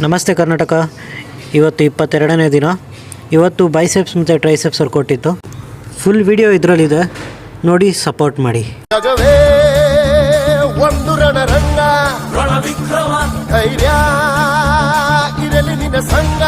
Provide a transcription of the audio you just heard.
ನಮಸ್ತೆ ಕರ್ನಾಟಕ. ಇವತ್ತು ಇಪ್ಪತ್ತೆರಡನೇ ದಿನ. ಇವತ್ತು ಬೈಸೆಪ್ಸ್ ಮತ್ತು ಟ್ರೈಸೆಪ್ಸ್ ಅವ್ರು ಕೊಟ್ಟಿತ್ತು ಫುಲ್ ವಿಡಿಯೋ ಇದರಲ್ಲಿದೆ. ನೋಡಿ ಸಪೋರ್ಟ್ ಮಾಡಿ. ಒಂದು ರಣರಂಗ. ಧೈರ್ಯ ಇರಲಿ ನಿನ್ನ ಸಂಘ.